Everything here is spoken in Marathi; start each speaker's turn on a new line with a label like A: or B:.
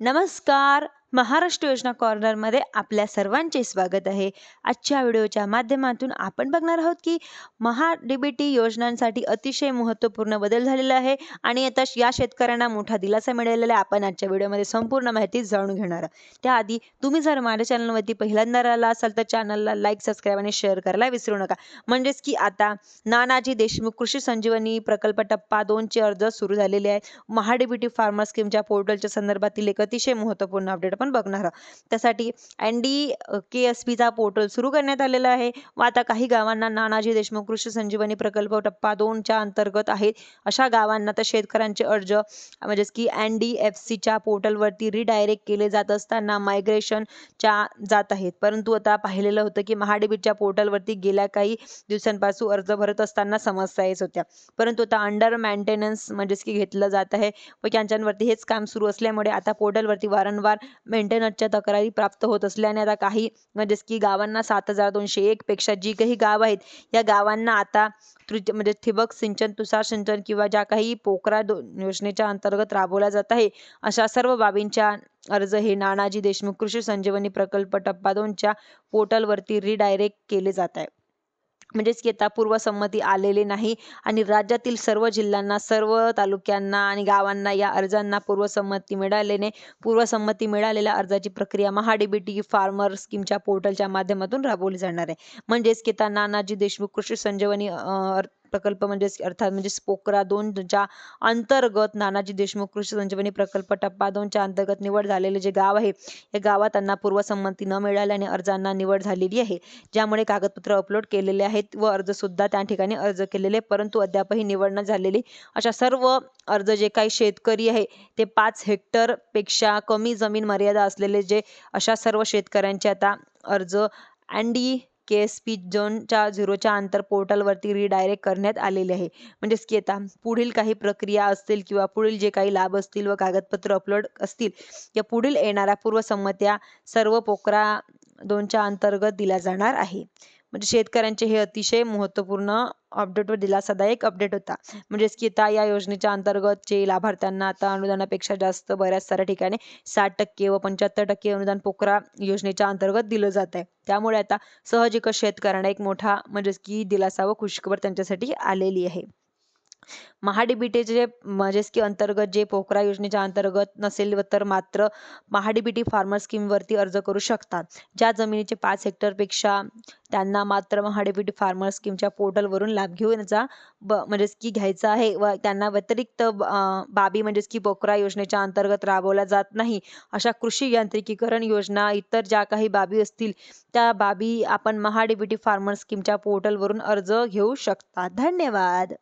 A: नमस्कार. महाराष्ट्र योजना कॉर्नरमध्ये आपल्या सर्वांचे स्वागत आहे. आजच्या व्हिडिओच्या माध्यमातून आपण बघणार आहोत की महा डीबीटी टी योजनांसाठी अतिशय महत्त्वपूर्ण बदल झालेला आहे आणि आता या शेतकऱ्यांना मोठा दिलासा मिळालेला आहे. आपण आजच्या व्हिडिओमध्ये संपूर्ण माहिती जाणून घेणार आहोत. त्याआधी तुम्ही जर माझ्या चॅनलवरती पहिल्यांदा राहिला असाल तर चॅनलला लाईक सबस्क्राईब आणि शेअर करायला विसरू नका. म्हणजेच की आता नानाजी देशमुख कृषी संजीवनी प्रकल्प टप्पा दोनचे अर्ज सुरू झालेले आहेत. महा डी फार्मर स्कीमच्या पोर्टलच्या संदर्भातील एक अतिशय महत्त्वपूर्ण अपडेट आपण बघणार. आहोत त्यासाठी एन डी के एस पीचा पोर्टल सुरू करण्यात आलेला आहे. व आता काही गावांना नानाजी देशमुख कृषी संजीवनी प्रकल्प टप्पा दोनच्या अंतर्गत आहेत. अशा गावांना तर शेतकऱ्यांचे अर्ज म्हणजेच की एन डी एफ सीच्या पोर्टलवरती रिडायरेक्ट केले जात असताना मायग्रेशनच्या जात आहेत. परंतु आता पाहिलेलं होतं की महाडीबीच्या पोर्टलवरती गेल्या काही दिवसांपासून अर्ज भरत असताना समस्या येत होत्या. परंतु आता अंडर मेंटेनन्स म्हणजेच की घेतलं जात आहे. व त्यांच्यावरती हेच काम सुरू असल्यामुळे आता पोर्टलवरती वारंवार मेंटेनन्सच्या तक्रारी प्राप्त होत असल्याने आता काही म्हणजेच की गावांना सात हजार दोनशे एक पेक्षा जी काही गाव आहेत या गावांना आता तृतीय म्हणजे ठिबक सिंचन तुषार सिंचन किंवा ज्या काही पोकरा दो योजनेच्या अंतर्गत राबवल्या जात आहे अशा सर्व बाबींच्या अर्ज हे नानाजी देशमुख कृषी संजीवनी प्रकल्प टप्पा दोनच्या पोर्टलवरती रिडायरेक्ट केले जात आहे. म्हणजेच की आता पूर्वसंमती आलेली नाही आणि राज्यातील सर्व जिल्ह्यांना सर्व तालुक्यांना आणि गावांना या अर्जांना पूर्वसंमती मिळाल्याने पूर्वसंमती मिळालेल्या अर्जाची प्रक्रिया महाडीबीटी फार्मर स्कीमच्या पोर्टलच्या माध्यमातून राबवली जाणार आहे. म्हणजेच की आता नानाजी देशमुख कृषी संजीवनी प्रकल्प म्हणजे अर्थात म्हणजे पोकरा दोनच्या अंतर्गत नानाजी देशमुख कृषी संजीवनी प्रकल्प टप्पा दोनच्या अंतर्गत निवड झालेले जे गाव आहे या गावात त्यांना पूर्वसंमती न मिळाल्याने अर्जांना निवड झालेली आहे. ज्यामुळे कागदपत्र अपलोड केलेले आहेत व अर्ज सुद्धा त्या ठिकाणी अर्ज केलेले परंतु अद्यापही निवड न झालेली. अशा सर्व अर्ज जे काही शेतकरी आहे ते पाच हेक्टरपेक्षा कमी जमीन मर्यादा असलेले जे अशा सर्व शेतकऱ्यांचे आता अर्ज अँडी के एस पी झोनच्या झिरोच्या अंतर पोर्टलवरती रिडायरेक्ट करण्यात आलेले आहे. म्हणजेच की आता पुढील काही प्रक्रिया असतील किंवा पुढील जे काही लाभ असतील व कागदपत्र अपलोड असतील या पुढील येणाऱ्या पूर्वसंमत्या सर्व पोकरा दोनच्या अंतर्गत दिल्या जाणार आहे. म्हणजे शेतकऱ्यांचे हे अतिशय महत्त्वपूर्ण व दिलासादायक अपडेट होता. म्हणजेच की आता या योजनेच्या अंतर्गत जे लाभार्थ्यांना आता अनुदानापेक्षा जास्त बऱ्याच साऱ्या ठिकाणी साठ टक्के व पंच्याहत्तर टक्के अनुदान पोकरा योजनेच्या अंतर्गत दिलं जात आहे. त्यामुळे आता सहजिकच शेतकऱ्यांना एक मोठा म्हणजेच की दिलासा व खुशखबर त्यांच्यासाठी आलेली आहे. महाडीबीटीचे जे म्हणजेच की अंतर्गत जे पोखरा योजनेच्या अंतर्गत नसेल तर मात्र महाडीबीटी फार्मर स्कीमवरती अर्ज करू शकतात. ज्या जमिनीचे पाच हेक्टरपेक्षा त्यांना मात्र महाडीबीटी फार्मर स्कीमच्या पोर्टलवरून लाभ घेऊनचा ब म्हणजेच की घ्यायचा आहे व त्यांना व्यतिरिक्त बाबी म्हणजेच की पोकरा योजनेच्या अंतर्गत राबवल्या जात नाही. अशा कृषी यांत्रिकीकरण योजना इतर ज्या काही बाबी असतील त्या बाबी आपण महाडीबीटी फार्मर स्कीमच्या पोर्टलवरून अर्ज घेऊ शकता. धन्यवाद.